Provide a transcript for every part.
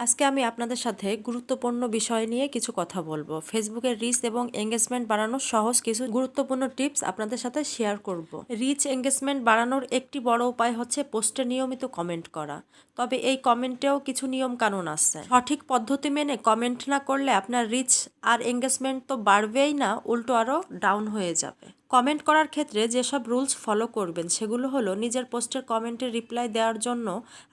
আজকে আমি আপনাদের সাথে গুরুত্বপূর্ণ বিষয় নিয়ে কিছু কথা বলব। ফেসবুকের রিচ এবং এঙ্গেজমেন্ট বাড়ানোর সহজ কিছু গুরুত্বপূর্ণ টিপস আপনাদের সাথে শেয়ার করব। রিচ এঙ্গেজমেন্ট বাড়ানোর একটি বড় উপায় হচ্ছে পোস্টে নিয়মিত কমেন্ট করা। তবে এই কমেন্টেও কিছু নিয়ম কানুন আছে। সঠিক পদ্ধতি মেনে কমেন্ট না করলে আপনার রিচ আর এঙ্গেজমেন্ট তো বাড়বেই না, উল্টো আরও ডাউন হয়ে যাবে। কমেন্ট করার ক্ষেত্রে যেসব রুলস ফলো করবেন, সেগুলো হলো নিজের পোস্টের কমেন্টের রিপ্লাই দেওয়ার জন্য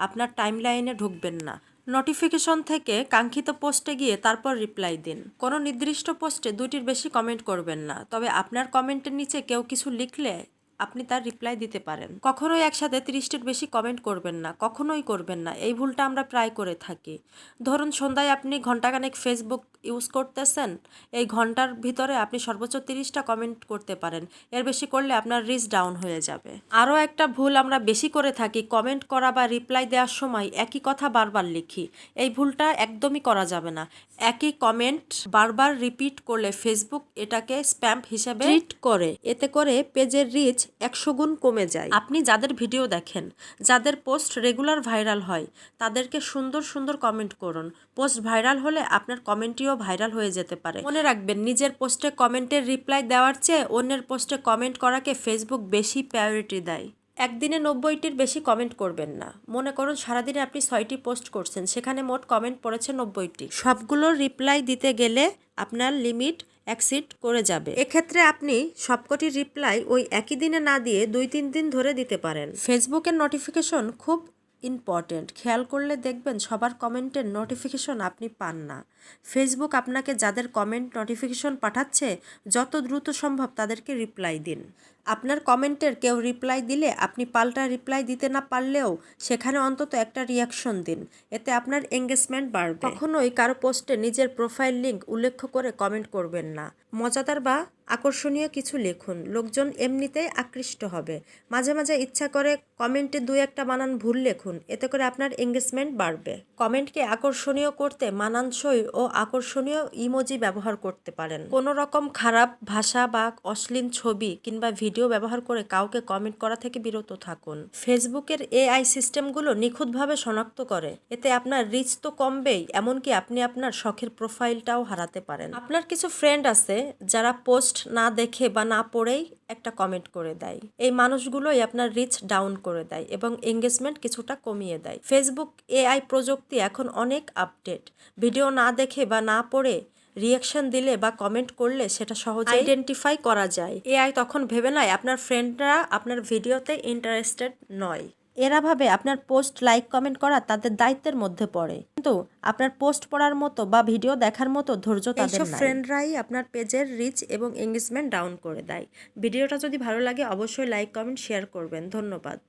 আপনার টাইমলাইনে ঢুকবেন না। নোটিফিকেশন থেকে কাঙ্ক্ষিত পোস্টে গিয়ে তারপর রিপ্লাই দিন। কোনো নির্দিষ্ট পোস্টে দুইটির বেশি কমেন্ট করবেন না। তবে আপনার কমেন্টের নিচে কেউ কিছু লিখলে আপনি তার রিপ্লাই দিতে পারেন। কখনোই একসাথে তিরিশটির বেশি কমেন্ট করবেন না কখনোই করবেন না। এই ভুলটা আমরা প্রায় করে থাকি। ধরুন সন্ধ্যায় আপনি ঘন্টাখানেক ফেসবুক ইউজ করতেছেন এই ঘণ্টার ভিতরে আপনি সর্বোচ্চ তিরিশটা কমেন্ট করতে পারেন। এর বেশি করলে আপনার রিচ ডাউন হয়ে যাবে। আরও একটা ভুল আমরা বেশি করে থাকি কমেন্ট করা বা রিপ্লাই দেওয়ার সময় একই কথা বারবার লিখি। এই ভুলটা একদমই করা যাবে না। একই কমেন্ট বারবার রিপিট করলে ফেসবুক এটাকে স্প্যাম্প হিসেবে ট্রিট করে। এতে করে পেজের রিচ একশো গুণ কমে যায়। আপনি যাদের ভিডিও দেখেন, যাদের পোস্ট রেগুলার ভাইরাল হয়, তাদেরকে সুন্দর সুন্দর কমেন্ট করুন। পোস্ট ভাইরাল হলে আপনার কমেন্টটিও ভাইরাল হয়ে যেতে পারে। মনে রাখবেন, নিজের পোস্টে কমেন্টের রিপ্লাই দেওয়ার চেয়ে অন্যের পোস্টে কমেন্ট করাকে ফেসবুক বেশি প্রায়োরিটি দেয়। একদিনে নব্বইটির বেশি কমেন্ট করবেন না। মনে করুন, সারাদিনে আপনি ছয়টি পোস্ট করছেন, সেখানে মোট কমেন্ট পড়েছে নব্বইটি। সবগুলোর রিপ্লাই দিতে গেলে আপনার লিমিট অ্যাক্সিড করে যাবে। এক্ষেত্রে আপনি সবকটি রিপ্লাই ওই একই দিনে না দিয়ে দুই তিন দিন ধরে দিতে পারেন। ফেসবুকের নোটিফিকেশন খুব ইম্পর্টেন্ট খেয়াল করলে দেখবেন সবার কমেন্টের নোটিফিকেশন আপনি পান না। ফেসবুক আপনাকে যাদের কমেন্ট নোটিফিকেশন পাঠাচ্ছে, যত দ্রুত সম্ভব তাদেরকে রিপ্লাই দিন। আপনার কমেন্টের কেউ রিপ্লাই দিলে, আপনি পাল্টা রিপ্লাই দিতে না পারলেও সেখানে অন্তত একটা রিয়াকশন দিন। এতে আপনার এঙ্গেজমেন্ট বাড়বে। কখনোই কারও পোস্টে নিজের প্রোফাইল লিঙ্ক উল্লেখ করে কমেন্ট করবেন না। মজাদার বা আকর্ষণীয় কিছু লিখুন। লোকজন এমনিতেই আকৃষ্ট হবে। মাঝে মাঝে ইচ্ছা করে কমেন্টে দুই একটা বানান ভুল লিখুন। এতে করে আপনার এঙ্গেজমেন্ট বাড়বে। কমেন্টকে আকর্ষণীয় করতে মানানসই ও আকর্ষণীয় ইমোজি ব্যবহার করতে পারেন। কোনো রকম খারাপ ভাষা বা অশ্লীল ছবি কিংবা ভিডিও ব্যবহার করে কাউকে কমেন্ট করা থেকে বিরত থাকুন। ফেসবুকের এআই সিস্টেমগুলো নিখুঁতভাবে শনাক্ত করে। এতে আপনার রিচ তো কমবেই, এমনকি আপনি আপনার শখের প্রোফাইলটাও হারাতে পারেন। আপনার কিছু ফ্রেন্ড আছে যারা পোস্ট না দেখে বা না পড়েই একটা কমেন্ট করে দেয়। এই মানুষগুলোই আপনার রিচ ডাউন করে দেয় এবং এঙ্গেজমেন্ট কিছুটা কমিয়ে দেয়। ফেসবুক এআই প্রযুক্তি এখন অনেক আপডেট ভিডিও না দেখে বা না পড়ে রিয়াকশন দিলে বা কমেন্ট করলে সেটা সহজে আইডেন্টিফাই করা যায়। এআই তখন ভেবে নেয় আপনার ফ্রেন্ডরা আপনার ভিডিওতে ইন্টারেস্টেড নয়। এরা ভাবে আপনার পোস্ট লাইক কমেন্ট করা তাদের দায়িত্বের মধ্যে পড়ে। কিন্তু আপনার পোস্ট পড়ার মতো বা ভিডিও দেখার মতো ধৈর্য তাদের নাই। ফ্রেন্ডরাই আপনার পেজের রিচ এবং এঙ্গেজমেন্ট ডাউন করে দেয়। ভিডিওটা যদি ভালো লাগে অবশ্যই লাইক কমেন্ট শেয়ার করবেন। ধন্যবাদ।